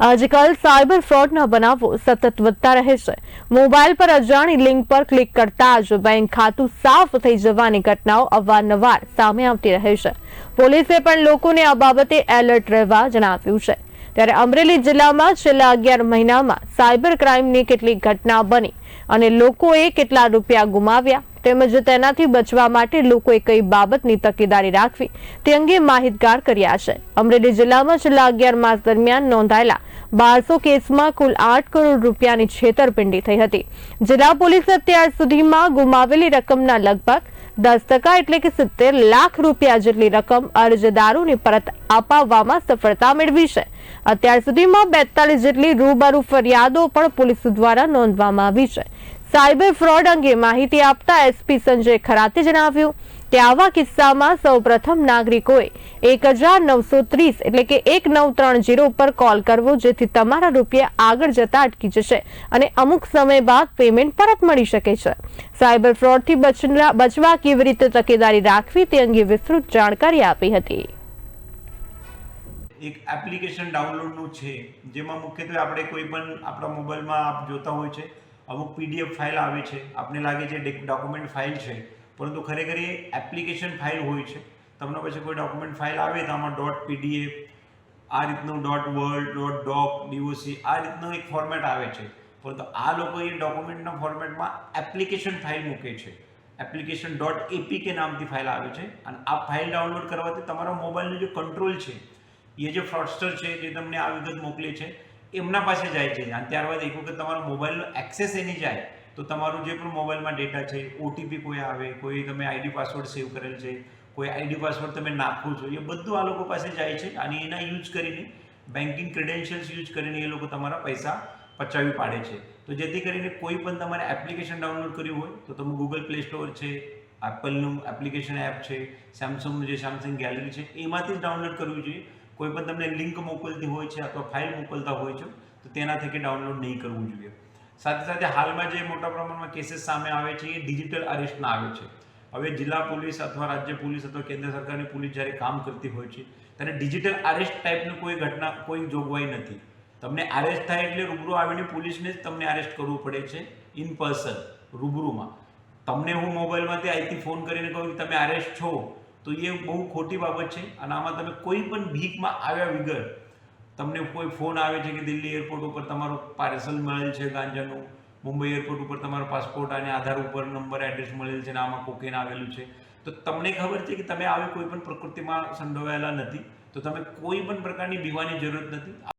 આજકાલ સાયબર ફ્રોડના બનાવો સતત વધતા રહે છે. મોબાઈલ પર અજાણી લિંક પર ક્લિક કરતા જ બેંક ખાતું સાફ થઈ જવાની ઘટનાઓ અવારનવાર સામે આવતી રહે છે. પોલીસે પણ લોકોને આ બાબતે એલર્ટ રહેવા જણાવ્યું છે. ત્યારે અમરેલી જિલ્લામાં છેલ્લા અગિયાર મહિનામાં સાયબર ક્રાઇમની કેટલીક ઘટના બની અને લોકોએ કેટલા રૂપિયા ગુમાવ્યા તેમજ તેનાથી બચવા માટે લોકોએ કઈ બાબતની તકેદારી રાખવી તે અંગે માહિતગાર કર્યા છે. અમરેલી જિલ્લામાં છેલ્લા અગિયાર માસ દરમિયાન નોંધાયેલા બારસો કેસમાં કુલ આઠ કરોડ રૂપિયાની છેતરપિંડી થઈ હતી. જિલ્લા પોલીસે અત્યાર સુધીમાં ગુમાવેલી રકમના લગભગ દસ ટકા એટલે કે સિત્તેર લાખ રૂપિયા જેટલી રકમ અરજદારોને પરત અપાવવામાં સફળતા મેળવી છે. અત્યાર સુધીમાં બેતાલીસ જેટલી રૂબરૂ ફરિયાદો પણ પોલીસ દ્વારા નોંધવામાં આવી છે. સાયબર ફ્રોડ અંગે માહિતી આપતા એસપી સંજય ખરાતે જણાવ્યું કે આવા કિસ્સામાં સૌપ્રથમ નાગરિકોએ એક હજાર નવસો ત્રીસ એટલે કે એક નવ ત્રણ જીરો પર કોલ કરવો, જેથી તમારા રૂપિયા આગળ જતા અટકી જશે અને અમુક સમય બાદ પેમેન્ટ પરત મળી શકે છે. સાયબર ફ્રોડથી બચવા કેવી રીતે તકેદારી રાખવી તે અંગે વિસ્તૃત જાણકારી આપી હતી. એક એપ્લિકેશન ડાઉનલોડનું છે, જેમાં મુખ્યત્વે આપણે કોઈ પણ આપણા મોબાઈલમાં આપ જોતા હોય છે. અમુક પીડીએફ ફાઇલ આવે છે. આપને લાગે છે ડોક્યુમેન્ટ ફાઇલ છે. પરંતુ ખરેખર એ એપ્લિકેશન ફાઇલ હોય છે. તમને પછી કોઈ ડોક્યુમેન્ટ ફાઇલ આવે તો આમાં ડોટ પીડીએફ આ રીતનું dot word dot doc DOC આ રીતનું એક ફોર્મેટ આવે છે. પરંતુ આ લોકો એ ડોક્યુમેન્ટના ફોર્મેટમાં એપ્લિકેશન ફાઇલ મૂકે છે. એપ્લિકેશન ડોટ એપીકે નામથી ફાઇલ આવે છે. અને આ ફાઇલ ડાઉનલોડ કરવાથી તમારા મોબાઈલનો જે કંટ્રોલ છે, એ જે ફ્રોડસ્ટર છે, જે તમને આ વિગત મોકલે છે, એમના પાસે જાય છે. અને ત્યારબાદ એક વખત તમારો મોબાઈલનો એક્સેસ એની જાય. તો તમારું જે પણ મોબાઈલમાં ડેટા છે ઓટીપી કોઈ આવે, કોઈ તમે આઈડી પાસવર્ડ સેવ કરેલ છે, કોઈ આઈડી પાસવર્ડ તમે નાખો છો, એ બધું આ લોકો પાસે જાય છે અને એના યુઝ કરીને બેન્કિંગ ક્રેડેન્શિયલ્સ યુઝ કરીને એ લોકો તમારા પૈસા પચાવી પાડે છે. તો જેથી કરીને કોઈ પણ તમારે એપ્લિકેશન ડાઉનલોડ કર્યું હોય, તો તમે ગૂગલ પ્લે સ્ટોર છે એપલનું એપ્લિકેશન એપ છે સેમસંગનું જે સેમસંગ ગેલેરી છે, એમાંથી જ ડાઉનલોડ કરવું જોઈએ. કોઈ પણ તમને લિંક મોકલતી હોય છે અથવા ફાઇલ મોકલતા હોય છે, તો તેના થકી ડાઉનલોડ નહીં કરવું જોઈએ. સાથે સાથે હાલમાં જે મોટા પ્રમાણમાં કેસીસ સામે આવે છે, એ ડિજિટલ અરેસ્ટના આવે છે. હવે જિલ્લા પોલીસ અથવા રાજ્ય પોલીસ અથવા કેન્દ્ર સરકારની પોલીસ જ્યારે કામ કરતી હોય છે, ત્યારે ડિજિટલ અરેસ્ટ ટાઈપની કોઈ ઘટના, કોઈ જોગવાઈ નથી. તમને અરેસ્ટ થાય એટલે રૂબરૂ આવીને પોલીસને જ તમને અરેસ્ટ કરવું પડે છે ઇન પર્સન રૂબરૂમાં. તમને હું મોબાઈલમાંથી અહીંથી ફોન કરીને કહું કે તમે અરેસ્ટ છો, તો એ બહુ ખોટી બાબત છે અને આમાં તમે કોઈ પણ ભીખમાં આવ્યા વગર તમને કોઈ ફોન આવે છે કે દિલ્હી એરપોર્ટ ઉપર તમારું પાર્સલ મળેલ છે ગાંજાનું? મુંબઈ એરપોર્ટ ઉપર તમારો પાસપોર્ટ અને આધાર ઉપર નંબર, એડ્રેસ મળેલ છે અને આમાં કોકેન આવેલું છે? તો તમને ખબર છે કે તમે આવી કોઈ પણ પ્રકૃતિમાં સંડોવાયેલા નથી? તો તમે કોઈ પણ પ્રકારની બીવાની જરૂરત નથી?